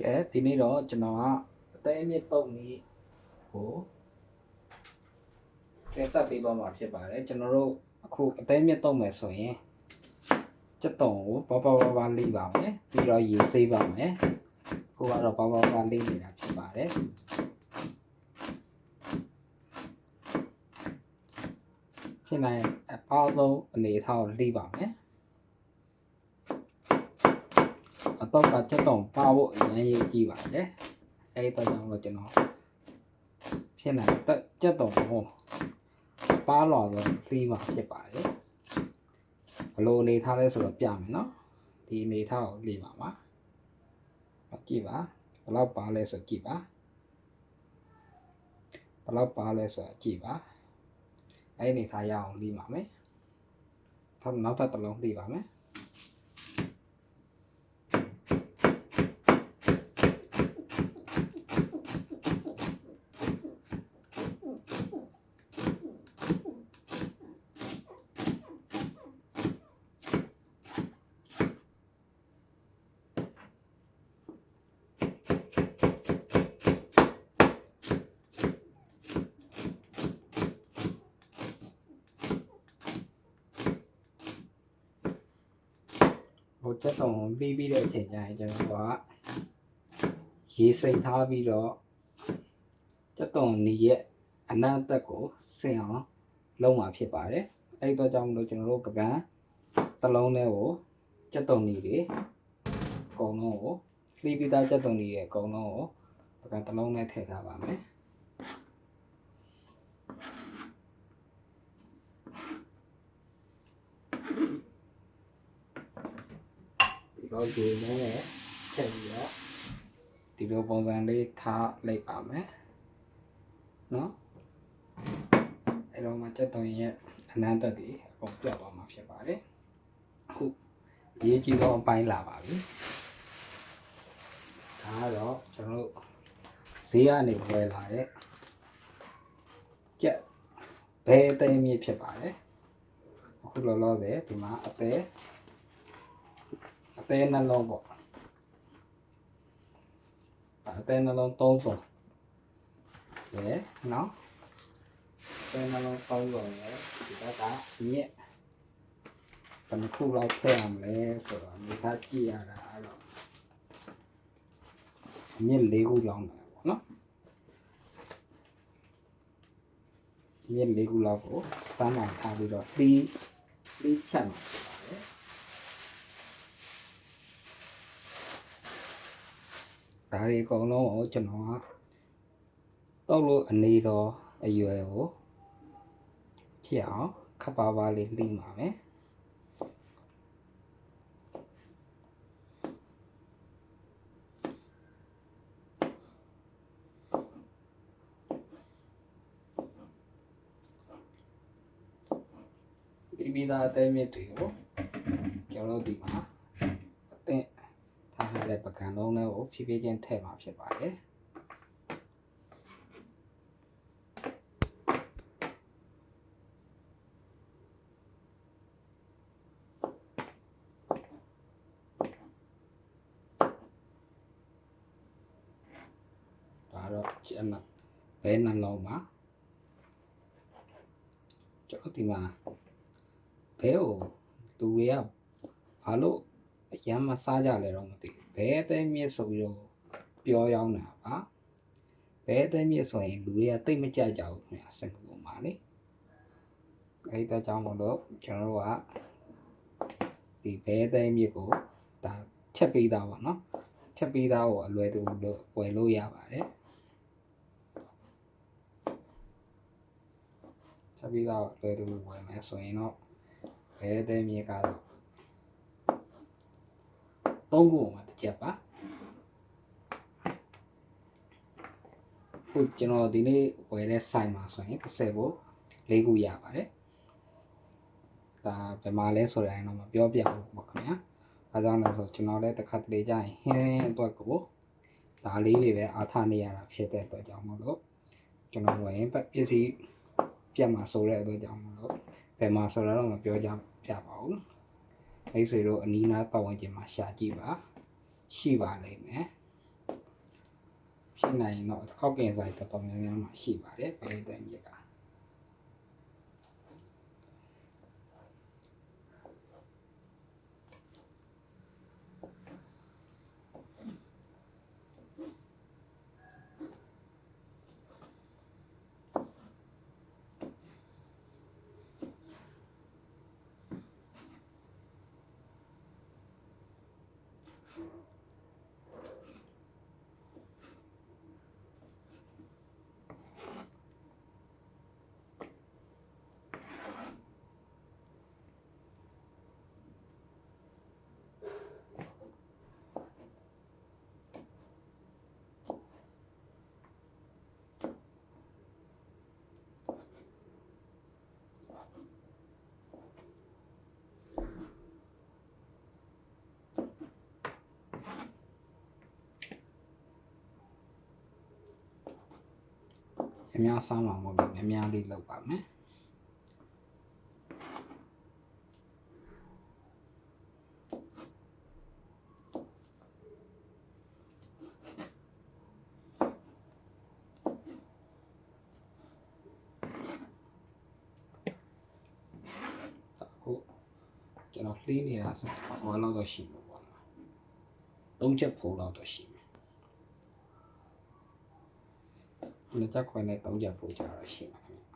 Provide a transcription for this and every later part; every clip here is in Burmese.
ကဲဒီနေ့တော့ကျွန်တော်ကအသေးအမြင့်ပုံနည်းကိုတင်ဆက်ပေးသွားမှာဖြစ်ပါတယ်ကျွန်တော်တို့အခုအသေးအမြင့်တုံးမယ်ဆိုရင်စက်တုံကိုပေါပေါပေါပေါလေးပါမယ်ပြီးတော့ရေဆေးပါမယ်ခုကတော့ပေါပေါပေါလေးနေတာဖြစ်ပါတယ်ဖြစ်နိုင်အပေါင်းဆုံးအနေအထားကိုလိပါမယ် အတော့ကချက်တော့ပါဖို့အရင်ရေးကြည့်ပါလေအဲ့တော့ကြောင့်လို့ကျွန်တော်ဖြစ်နိုင်တက်ချက်တော့ဟောပါလာတော့ပြီးမှဖြစ်ပါတယ်ဘလို့အနေထားလဲဆိုတော့ပြမယ်နော်ဒီအနေထားကိုလေ့ပါပါကြည့်ပါဘယ်လောက်ပါလဲဆိုကြည့်ပါဘယ်လောက်ပါလဲဆိုကြည့်ပါအဲ့အနေထားရအောင်လေ့ပါမယ်ထပ်နောက်ထပ်တစ်လုံးလေ့ပါမယ် ဟိုချက်တော့ပြီးပြီးတဲ့အချိန်ကျရင်ကျွန်တော်ကရေစိမ်ထားပြီးတော့ချက်တော့နေရဲ့အနန္တကိုဆင်အောင်လုံးမှာဖြစ်ပါတယ်အဲ့တော့ကြောင့်မလို့ကျွန်တော်တို့ပကံတစ်လုံးလေးကိုချက်တော့နေတွေအကုန်လုံးကိုလှီးပြီးသားချက်တော့နေရဲ့အကုန်လုံးကိုပကံတစ်လုံးနဲ့ထည့်ထားပါမယ်ပြီး တော့ဒီနဲ့ထည့်ပြီးတော့ဒီလိုပုံစံလေးထားလိုက်ပါမယ်နော်အဲ့တော့မှချက်တော့ရဲ့အနန္တတည်အကုန်ပြတ်သွားမှာဖြစ်ပါတယ်အခုရေးကြည့်တော့အပိုင်းလာပါပြီဒါကတော့ကျွန်တော်တို့ဈေးကနေဝယ်လာတဲ့ကြက်ဘဲသိမ်းမြစ်ဖြစ်ပါတယ်အခုလောလောဆယ်ဒီမှာအသေးအ သေးနှလုံးပေါ့အသေးနှလုံးသုံးစုံရယ်နော်အသေးနှလုံးသုံးစုံရယ်ဒီဘက်ကမြစ်ဘယ်နှခုလောက်ထည့်ရမလဲဆိုတော့ဒီကကြည့်ရတာအဲ့တော့မြစ်၄ခုလောက်မှာပေါ့နော်မြစ်၄ခုလောက်ကိုစမ်းမှန်ထားပြီးတော့ပြီးပြီးချက်မှာဖြစ်ပါတယ် ဒါတွေအကုန်လုံးကိုကျွန်တော်ကတောက်လို့အနေတော်အရွယ်ကိုကြည့်အောင်ခပ်ပါပါလေးလိမ့်ပါမယ်ပြီးပြီးသားအသေးမြစ်တွေကိုကျွန်တော်တို့ဒီမှာအသင့်ထားထား တဲ့ပကံလုံးလေးကိုဖြည်းဖြည်းချင်းထည့်မှာဖြစ်ပါတယ်ဒါတော့ကျန်တာဘဲနှလုံးပါကျွန်တော်ဒီမှာဘဲကိုလူတွေကဘာလို့အရန်မစားကြလဲတော့မသိဘူး ဘဲအသေးမြစ်ဆိုပြီးတော့ပြောရောင်းတာပါဘဲအသေးမြစ်ဆိုရင်လူတွေကတိတ်မကြိုက်ကြဘူးခင်ဗျာစင်ကူမှာလေအဲ့ဒါကြောင့်မလို့ကျွန်တော်တို့ကဒီဘဲအသေးမြစ်ကိုဒါချက်ပေးတာပါနော်ချက်ပေးတာကိုအလွယ်တကူလို့ဝယ်လို့ရပါတယ်ချက်ပေးတာကိုအလွယ်တကူဝယ်မယ်ဆိုရင်တော့ဘဲအသေးမြစ်ကတော့သုံးခုမှာတစ် ချက်ပါခုကျွန်တော်ဒီနေ့ဝယ်တဲ့ဆိုင်မှာဆိုရင်30ကို၄ခုရပါတယ်ဒါဘယ်မှာလဲဆိုရင်တော့မပြောပြဘူးပေါ့ခင်ဗျာအဲကြောင့်လဲဆိုကျွန်တော်လည်းတစ်ခါတလေကြာရင်ဟင်းအတွက်ကိုဒါလေးတွေပဲအားထားနေရတာဖြစ်တဲ့အတွက်ကြောင့်မလို့ကျွန်တော်ဝယ်ရင်ပစ္စည်းပြတ်မှာဆိုတဲ့အတွက်ကြောင့်မလို့ဘယ်မှာဆိုတော့မပြောကြပြပါဘူးမိတ်ဆွေတို့အနီးနားပတ်ဝန်းကျင်မှာရှာကြည့်ပါ ရှိပါလိမ့်မယ်ဖြစ်နိုင်တော့ခောက်ကင်ဆိုင်တော်တော်များများမှာရှိပါတယ်ပဲတဲ့မြစ်က အများစားမှာမဟုတ်ဘူးအများလေးလောက်ပါမယ်အခုကျွန်တော်လှီးနေတာဆိုတော့ဟောလောက်တော့ရှိမှာပေါ့နော်သုံးချက်ဖို့လောက်တော့ရှိမယ် နှစ်ချက်ခွဲနဲ့သုံးချက်ဖို့ကြတော့ရှိမှာခင်ဗျာ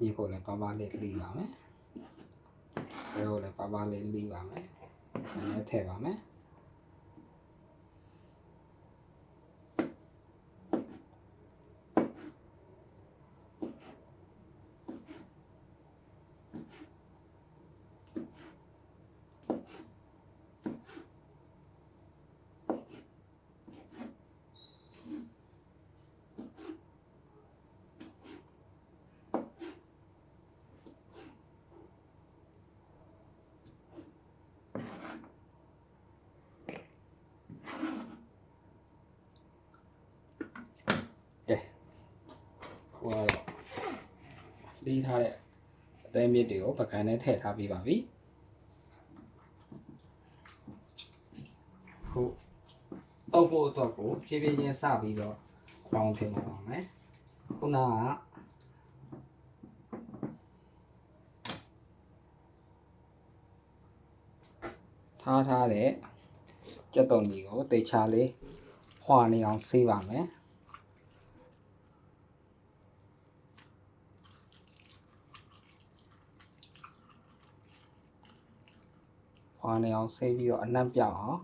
မြေကိုလည်းပါပါလေးလှီးပါမယ်။ဘဲကိုလည်းပါပါလေးလှီးပါမယ်။နည်းနည်းထည့်ပါမယ်။ ကဲ ခုကတော့လီးထားတဲ့အသေးမြစ်တွေကိုပကံနဲ့ထည့်ထားပြီးပါပြီခုတောက်ဖို့အတွက်ကိုဖြည်းဖြည်းချင်းစပြီးတော့ပေါင်းထည့်ပါမယ်ခုနကထားထားတဲ့ကြက်တုံကြီးကိုတေချာလေးခွာနေအောင်ဆေးပါမယ် ခွာနေအောင်ဆေးပြီးတော့အနက်ပြောက်အောင်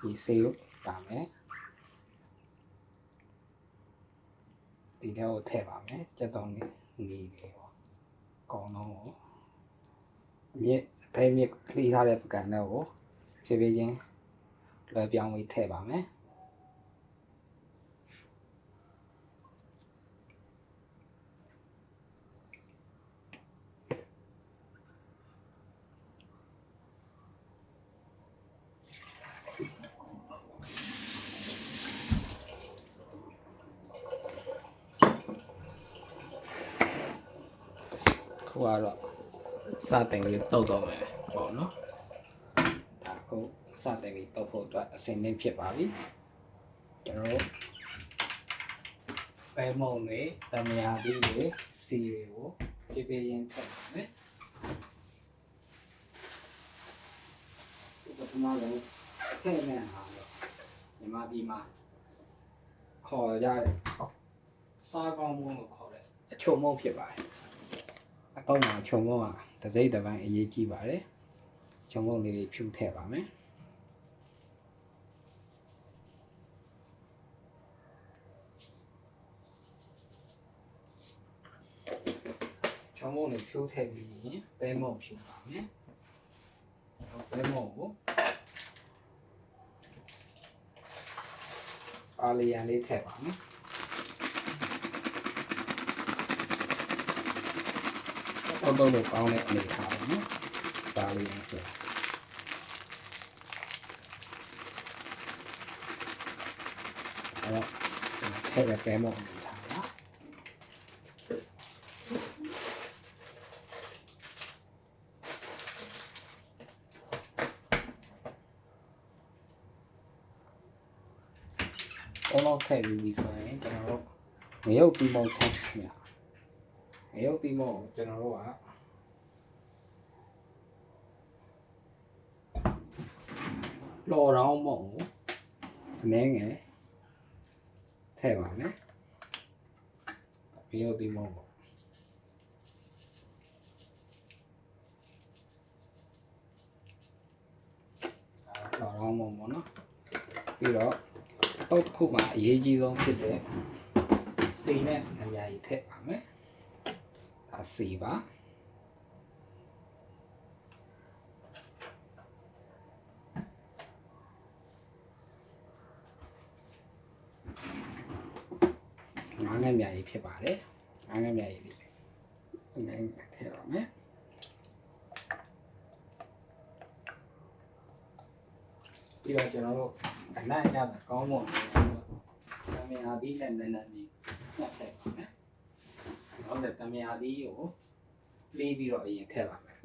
ဒီဆေးကိုတာမယ်ဒီထဲကိုထည့်ပါမယ်ကြက်တုံးလေးနေလေးပေါ့အကောင်လုံးကိုမြစ်အသေးမြစ်လှီးထားတဲ့ပကံထဲကိုဖြည်းဖြည်းချင်းလွယ်ပြောင်းပြီးထည့်ပါမယ် ခုကတော့စတင်ပြီးတုတ်တော့မယ်ပေါ့နော်ဒါခုစတင်ပြီးတုတ်ဖို့အတွက်အစင်းသင်းဖြစ်ပါပြီကျွန်တော်တို့ပဲမုံတွေတမယာသီးတွေစီတွေကိုပြပြရင်းထည့်ပါမယ်ဒီပထမဆုံးထည့်နေဟာတော့ညီမဒီမှာခေါ်ရတဲ့စားကောင်းမှုလို့ခေါ်တဲ့အချုံမုံဖြစ်ပါတယ် အတော့မှာခြုံမုံကတစ်စိမ့်တစ်ပိုင်းအရေးကြီးပါတယ်ခြုံမုံလေးတွေဖြူထည့်ပါမယ်ခြုံမုံလေးဖြူထည့်ပြီးရင်ပဲမုံဖြူပါမယ်ပဲမုံကိုအာလီယန်လေးထည့်ပါမယ် တော့တော့လို့ကောင်းတဲ့အနေထားပါနော်။ဒါလေးဆိုအဲ့တော့ထည့်ပဲပဲမို့အနေထားပါအောင်တော့ထည့်ပြီးပြီဆိုရင်ကျွန်တော်တို့ငရုတ်ပြီးမောင်းထည့်မြင ရုတ်ပြီးမောင်းကိုကျွန်တော်တို့ကလော်ရောင်းမောင်းကိုအနည်းငယ်ထည့်ပါမယ်ငရုတ်ပြီးမောင်းကိုလော်ရောင်းမောင်းပေါ့နော်ပြီးတော့ပုတ်တစ်ခုမှာအရေးကြီးဆုံးဖြစ်တဲ့စီနဲ့အများကြီးထည့်ပါမယ်။ ဒါစီပါငါးငယ်များကြီးဖြစ်ပါတယ်။ငါးငယ်များကြီးလေးအများကြီးထည့်ပါမယ်။ပြီးတော့ကျွန်တော်တို့အနိုင်ရတာကောင်းမွန်တယ်။တမင်အားသီးနဲ့လည်းလည်းပြီးညှက်ထည့်ပါမယ်။ နောက်လည်းတမင်အားသီးကိုလေးပြီးတော့အရင်ထည့်ပါမယ်။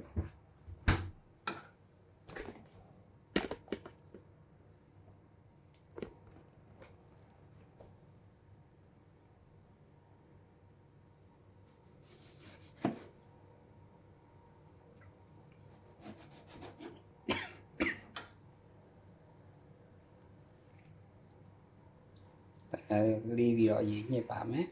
အဲလေးပြီးတော့အရင်ညှစ်ပါမယ်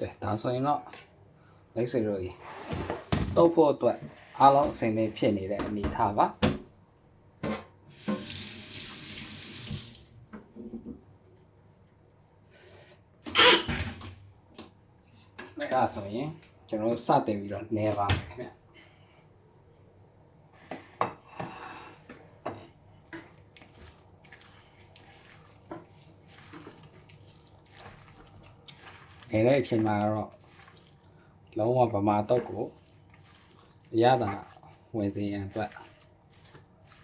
ကဲဒါဆိုရင်တော့မိတ်ဆွေတို့ကြီးတုတ်ဖို့အတွက်အားလုံးအစင်သင့်ဖြစ်နေတဲ့အနေအထားပါအဲ့ဒါဆိုရင်ကျွန်တော်တို့စတင်ပြီးတော့နေပါမယ်ခင်ဗျ နေတဲ့အချိန်မှာတော့လုံးဝဗမာတော့ကိုရတာဝင်စင်ရန်အတွက်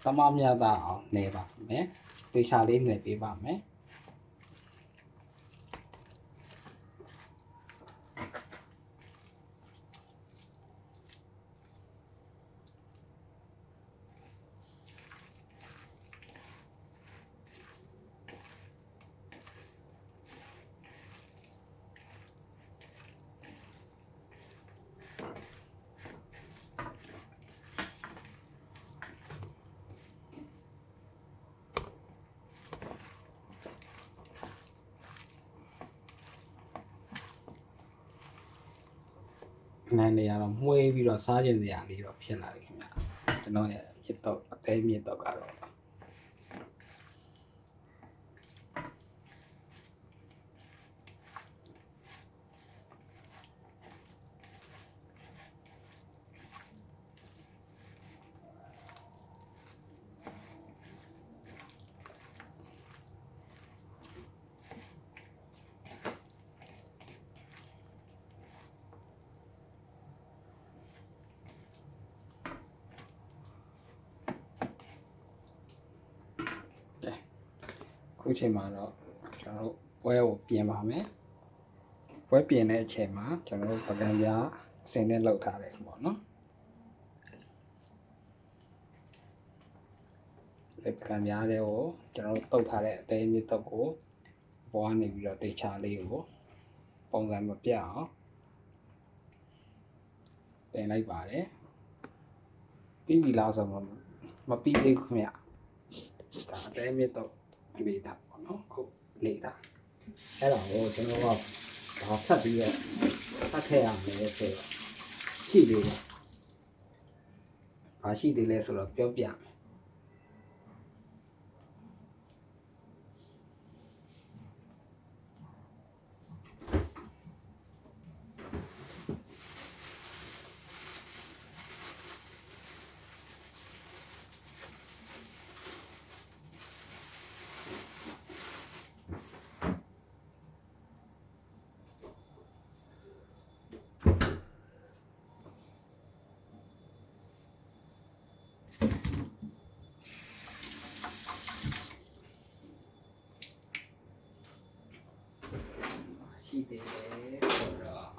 တမမြတ်တာအောင်နေပါမယ်တေချာလေးနေပေးပါမယ် နန်းနေရတော့မှုေးပြီးတော့စားကျင်စရာလေးတော့ဖြစ်လာပြီခင်ဗျကျွန်တော်ရဲ့မြစ်တော့အသေးမြစ်တော့ကတော့ ခုချိန်မှာတော့ကျွန်တော်တို့ပွဲကိုပြင်ပါမယ်ပွဲပြင်တဲ့အချိန်မှာကျွန်တော်တို့ပကံပြားအစင်နဲ့လောက်ထားတယ်ပေါ့နော်ဒီပကံပြားတွေကိုကျွန်တော်တို့တုတ်ထားတဲ့အသေးမြစ်တုတ်ကိုဘောကနေပြီးတော့တေချာလေးကိုပုံစံမပြအောင်တင်လိုက်ပါတယ်ပြီးပြီလားဆိုတော့မပြီးသေးဘူးခင်ဗျဒါအသေးမြစ်တုတ် လေးတာပေါ့နော်ခုလေးတာအဲ့ဒါကိုကျွန်တော်ကဘာဖတ်ပြီးတော့ဖတ်ထည့်ရမယ်ဆိုတော့ရှိသေးတယ်ဘာရှိသေးလဲဆိုတော့ပြောပြမယ် ရှိသေးတယ်ဆိုတော့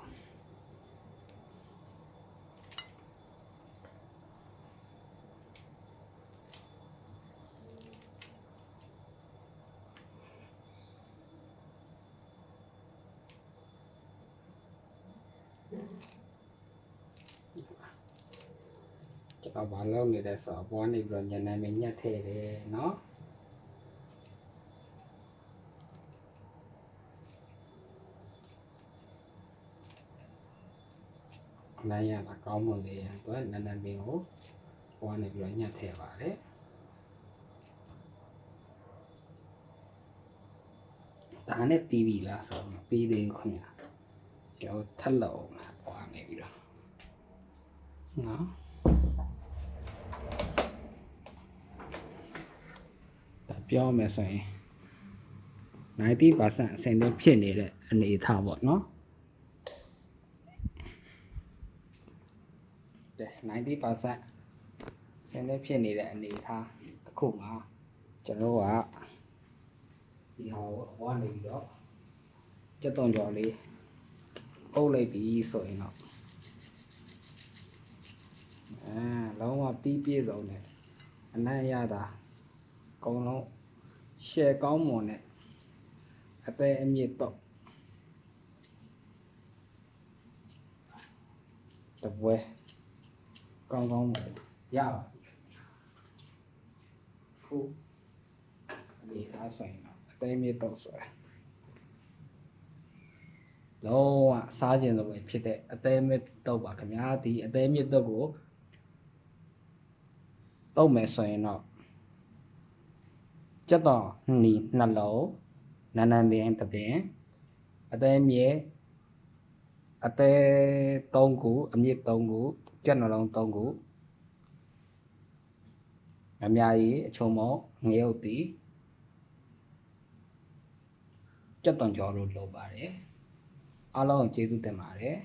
ကျွန်တော်ဘာလုပ်နေလဲဆိုတော့အပေါ်ကနေပြီး နိုင်ရတာကောင်းမွန်လေးရန်အတွက်နန္ဒမင်းကိုဟိုကနေပြီးတော့ညှက်ထည့်ပါတယ်ဒါနဲ့ပြီးပြီလားဆိုတော့ပြီးသေးခွင့်ရကျော်ထက်လောက်အောင်ဟိုကနေပြီးတော့နော်ပြောမယ်ဆိုရင်90%အဆင့်တည်းဖြစ်နေတဲ့အနေအထားပေါ့နော် 90%ဆင်းသက်ဖြစ်နေတဲ့အနေအထားတစ်ခုမှာကျွန်တော်တို့ကဒီဟာကိုအဝနေပြီးတော့ကြက်သွန်ကြော်လေးအုပ်လိုက်ပြီဆိုရင်တော့အဲလုံးဝပြီးပြည့်စုံတယ်အနံ့ရတာအကုန်လုံးရှယ်ကောင်းမွန်နဲ့အသေးအမြင့်တော့တပွဲ ကောင်းကောင်းပါရပါပြီခုဒီသားဆိုင်တော့အသေးမြေတော့ဆိုတာလုံးဝစားခြင်းလိုပဲဖြစ်တဲ့အသေးမြေတော့ပါခင်ဗျာဒီအသေးမြေတော့ကိုတုံးမယ်ဆိုရင်တော့ကြက်တော့နီနှလုံးနန်းနန်းပင်တစ်ပင်အသေးမြေအသေး၃ခုအမြင့်၃ခု ကြက်နှလုံး၃ခုအများကြီးအချုံမောငရုတ်တီကြက်သွန်ကြော်လို့လုပ်ပါတယ်အားလုံးကိုကျေးဇူးတင်ပါတယ်